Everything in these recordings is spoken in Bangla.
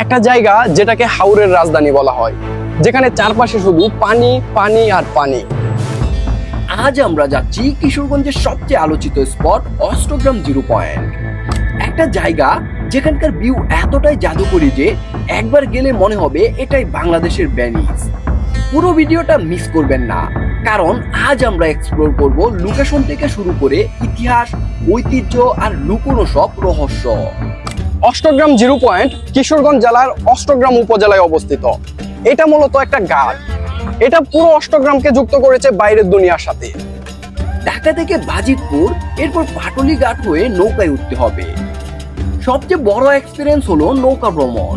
একটা জায়গা যেটাকে হাওরের রাজধানী বলা হয়, যেখানে চারপাশে শুধু পানি পানি আর পানি। আজ আমরা যাচ্ছি কিশোরগঞ্জের সবচেয়ে আলোচিত স্পট, অষ্টগ্রাম জিরো পয়েন্ট। একটা জায়গা যেখানকার ভিউ এতটাই জাদুকরি যে একবার গেলে মনে হবে এটাই বাংলাদেশের ভ্যানিস। পুরো ভিডিওটা মিস করবেন না, কারণ আজ আমরা এক্সপ্লোর করব লোকেশন থেকে শুরু করে ইতিহাস, ঐতিহ্য আর লুকোনো সব রহস্য। অষ্টগ্রাম জিরো পয়েন্ট কিশোরগঞ্জ জেলার অষ্টগ্রাম উপজেলায় অবস্থিত। এটা মূলত একটা ঘাট এটা পুরো অষ্টগ্রামকে যুক্ত করেছে বাইরের দুনিয়ার সাথে। ঢাকা থেকে বাজিতপুর, এরপর পাটুলি ঘাট হয়ে নৌকায় উঠতে হবে। সবচেয়ে বড় এক্সপিরিয়েন্স হলো নৌকা ভ্রমণ।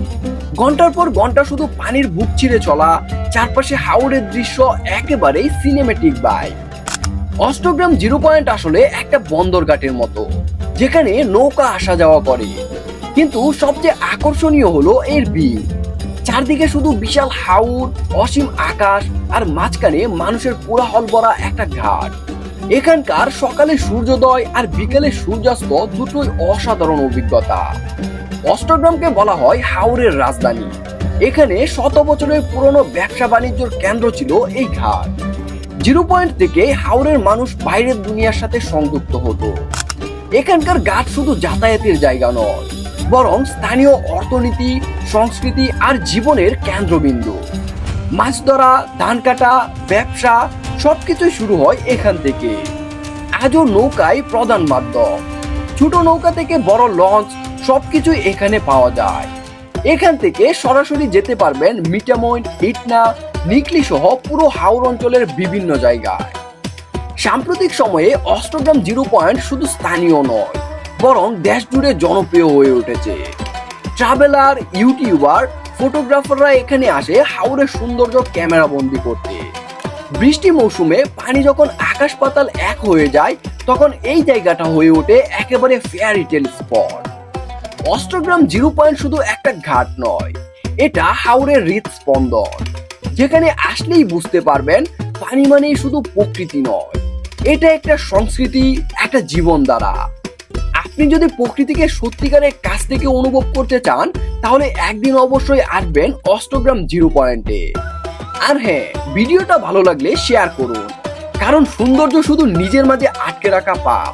ঘণ্টার পর ঘণ্টা শুধু পানির বুক ছিঁড়ে চলা, চারপাশে হাওড়ের দৃশ্য একেবারেই cinematic by Ashtagram zero point আসলে একটা বন্দরঘাটের মতো, যেখানে নৌকা আসা যাওয়া করে। কিন্তু সবচেয়ে আকর্ষণীয় হলো এর ভিউ চারদিকে শুধু বিশাল হাউর অসীম আকাশ, আর মাঝখানে মানুষের কোলাহল ভরা একটা ঘাট। এখানকার সকালে সূর্যোদয় আর বিকেলে সূর্যাস্ত দুটোই অসাধারণ অভিজ্ঞতা। অষ্টগ্রামকে বলা হয় হাওরের রাজধানী। এখানে শত বছরের পুরনো ব্যবসা বাণিজ্যর কেন্দ্র ছিল এই ঘাট। জিরো পয়েন্ট থেকে হাওরের মানুষ বাইরের দুনিয়ার সাথে সংযুক্ত হতো। এখানকার ঘাট শুধু যাতায়াতের জায়গা নয় বরং স্থানীয় অর্থনীতি, সংস্কৃতি আর জীবনের কেন্দ্রবিন্দু। মাছ ধরা, ধান কাটা, ব্যবসা সবকিছুই শুরু হয় এখান থেকে। আজও নৌকায় প্রধান মাধ্যম। ছোট নৌকা থেকে বড় লঞ্চ সবকিছুই এখানে পাওয়া যায়। এখান থেকে সরাসরি যেতে পারবেন মিটামইন হিটনা, নিকলি সহ পুরো হাওর অঞ্চলের বিভিন্ন জায়গায়। সাম্প্রতিক সময়ে অষ্টগ্রাম জিরো পয়েন্ট শুধু স্থানীয় নয় বরং দেশ জুড়ে জনপ্রিয় হয়ে উঠেছে। ট্রাভেলার, ইউটিউবার, ফটোগ্রাফাররা এখানে আসে হাওরের সৌন্দর্য ক্যামেরা বন্দি করতে। বৃষ্টি মৌসুমে পানি যখন আকাশ পাতাল এক হয়ে যায়, তখন এই জায়গাটা হয়ে ওঠে একেবারে fairy tale spot Ashtagram zero point শুধু একটা ঘাট নয়, এটা হাওরের হৃদস্পন্দন। যেখানে আসলেই বুঝতে পারবেন, পানি মানেই শুধু প্রকৃতি নয়, এটা একটা সংস্কৃতি, একটা জীবনধারা। আপনি যদি প্রকৃতিকে সত্যিকারের কাছ থেকে অনুভব করতে চান, তাহলে একদিন অবশ্যই আসবেন অষ্টগ্রাম জিরো পয়েন্টে। আর হ্যাঁ ভিডিওটা ভালো লাগলে শেয়ার করুন। কারণ সৌন্দর্য শুধু নিজের মাঝে আটকে রাখা পাপ।